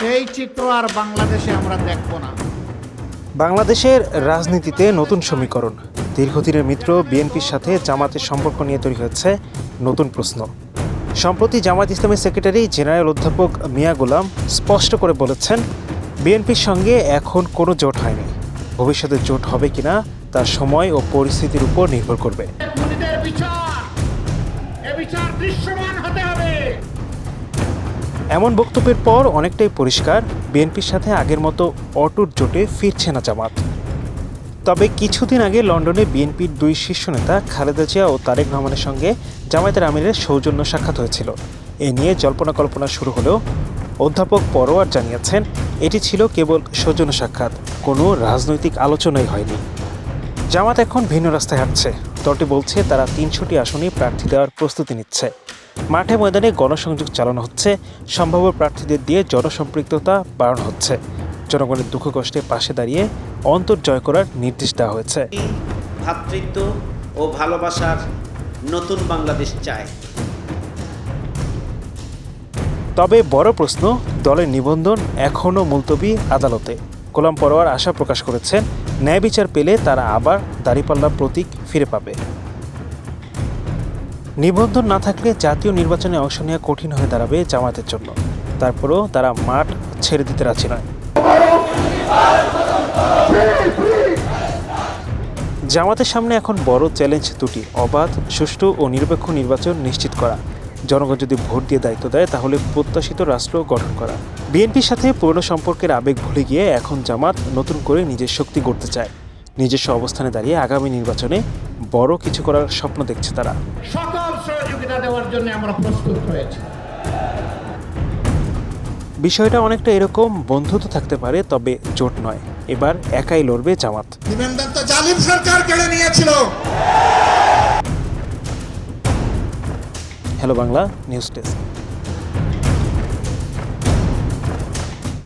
সেই চিত্র আর বাংলাদেশে আমরা দেখব না। বাংলাদেশের রাজনীতিতে নতুন সমীকরণ। দীর্ঘদিনের মিত্র বিএনপির সাথে জামাতের সম্পর্ক নিয়ে তৈরি হয়েছে নতুন প্রশ্ন। সম্প্রতি জামাত ইসলামের সেক্রেটারি জেনারেল অধ্যাপক মিয়া গোলাম স্পষ্ট করে বলেছেন বিএনপির সঙ্গে এখন কোনো জোট হয়নি। ভবিষ্যতে জোট হবে কিনা তার সময় ও পরিস্থিতির উপর নির্ভর করবে। বিচার বিচার দৃশ্যমান হতে হবে। এমন বক্তব্যের পর অনেকটাই পরিষ্কার, বিএনপির সাথে আগের মতো অটুট জোটে ফিরছে না জামাত। তবে কিছুদিন আগে লন্ডনে বিএনপির দুই শীর্ষ নেতা খালেদা জিয়া ও তারেক রহমানের সঙ্গে জামায়াতের আমিরের সৌজন্য সাক্ষাৎ হয়েছিল। এ নিয়ে জল্পনা কল্পনা শুরু হলেও অধ্যাপক পরোয়ার জানিয়েছেন, এটি ছিল কেবল সৌজন্য সাক্ষাৎ, কোনো রাজনৈতিক আলোচনাই হয়নি। জামাত এখন ভিন্ন রাস্তায় হাঁটছে। দলটি বলছে, তারা তিনশোটি আসনে প্রার্থী দেওয়ার প্রস্তুতি নিচ্ছে। মাঠে ময়দানে গণসংযোগ চালানো হচ্ছে সম্ভাব্য প্রার্থীদের দিয়ে জনসম্পৃক্ততা বাড়ানো হচ্ছে। জনগণের দুঃখ কষ্টে পাশে দাঁড়িয়ে অন্তর জয় করার নির্দেশ দেওয়া হয়েছে। ভ্রাতৃত্ব ও ভালোবাসার নতুন বাংলাদেশ চায়। তবে বড় প্রশ্ন দলের নিবন্ধন এখনও মুলতবি আদালতে। গোলাম পরোয়ার আশা প্রকাশ করেছেন ন্যায় বিচার পেলে তারা আবার দাঁড়িপাল্লা প্রতীক ফিরে পাবে। নিবন্ধন না থাকলে জাতীয় নির্বাচনে অংশ নেওয়া কঠিন হয়ে দাঁড়াবে জামাতের জন্য। তারপরেও তারা মাঠ ছেড়ে দিতে রাজি নয়। জামাতের সামনে এখন বড় চ্যালেঞ্জ দুটি, অবাধ, সুষ্ঠু ও নিরপেক্ষ নির্বাচন নিশ্চিত করা। জনগণ যদি ভোট দিয়ে দায়িত্ব দেয়, তাহলে প্রত্যাশিত রাষ্ট্র গঠন করা। বিএনপির সাথে পুরনো সম্পর্কের আবেগ ভুলে গিয়ে এখন জামাত নতুন করে নিজের শক্তি গড়তে চায়। নিজস্ব অবস্থানে দাঁড়িয়ে আগামী নির্বাচনে বড় কিছু করার স্বপ্ন দেখছে তারা। সহযোগিতা দেওয়ার জন্য আমরা প্রস্তুত হয়েছি। বিষয়টা অনেকটা এরকম বন্ধুত্ব থাকতে পারে তবে জোট নয়। এবার একাই লড়বে জামাত। তো জালিম সরকার কেড়ে নিয়েছিল। Hello Bangla news desk.